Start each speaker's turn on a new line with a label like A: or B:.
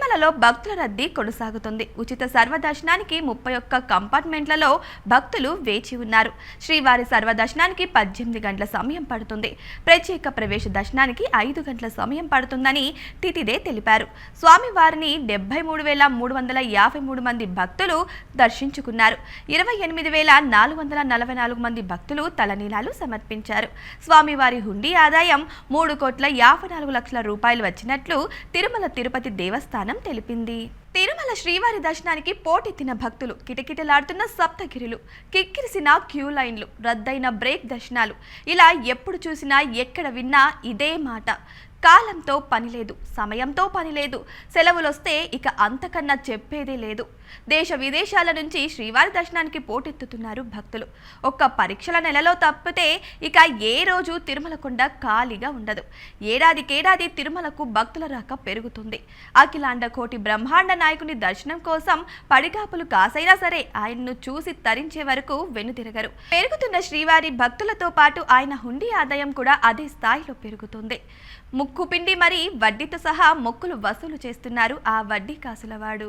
A: తిరుమలలో భక్తుల రద్దీ కొనసాగుతుంది. ఉచిత సర్వదర్శనానికి ముప్పై ఒక్క కంపార్ట్మెంట్లలో భక్తులు వేచి ఉన్నారు. శ్రీవారి సర్వదర్శనానికి పద్దెనిమిది గంటల సమయం పడుతుంది. ప్రత్యేక ప్రవేశ దర్శనానికి ఐదు గంటల సమయం పడుతుందని టిటిదే తెలిపారు. స్వామివారిని డెబ్బై మూడు వేల మూడు వందల యాభై మూడు మంది భక్తులు దర్శించుకున్నారు. ఇరవై ఎనిమిది వేల నాలుగు వందల నలభై నాలుగు మంది భక్తులు తలనీలాలు సమర్పించారు. స్వామివారి హుండీ ఆదాయం మూడు కోట్ల యాభై నాలుగు లక్షల రూపాయలు వచ్చినట్లు తిరుమల తిరుపతి దేవస్థానం తెలిపింది. తిరుమల శ్రీవారి దర్శనానికి పోటెత్తిన భక్తులు కిటకిటలాడుతున్న సప్తగిరిలు కిక్కిరిసిన క్యూ లైన్లు రద్దయిన బ్రేక్ దర్శనాలు. ఇలా ఎప్పుడు చూసినా ఎక్కడ విన్నా ఇదే మాట. కాలంతో పని లేదు సమయంతో పని లేదు సెలవులొస్తే ఇక అంతకన్నా చెప్పేదే లేదు. దేశ విదేశాల నుంచి శ్రీవారి దర్శనానికి పోటెత్తుతున్నారు భక్తులు. ఒక్క పరీక్షల నెలలో తప్పితే ఇక ఏ రోజు తిరుమల కొండ ఖాళీగా ఉండదు. ఏడాదికేడాది తిరుమలకు భక్తుల రాక పెరుగుతుంది. అఖిలాండ కోటి బ్రహ్మాండ నాయకుని దర్శనం కోసం పడిగాపులు కాసైనా సరే ఆయన్ను చూసి తరించే వరకు వెనుతిరగరు పెరుగుతున్న శ్రీవారి భక్తులతో పాటు ఆయన హుండీ ఆదాయం కూడా అదే స్థాయిలో పెరుగుతుంది. ముక్కు పిండి వడ్డీతో సహా మొక్కులు వసూలు చేస్తున్నారు ఆ వడ్డీ కాసులవాడు.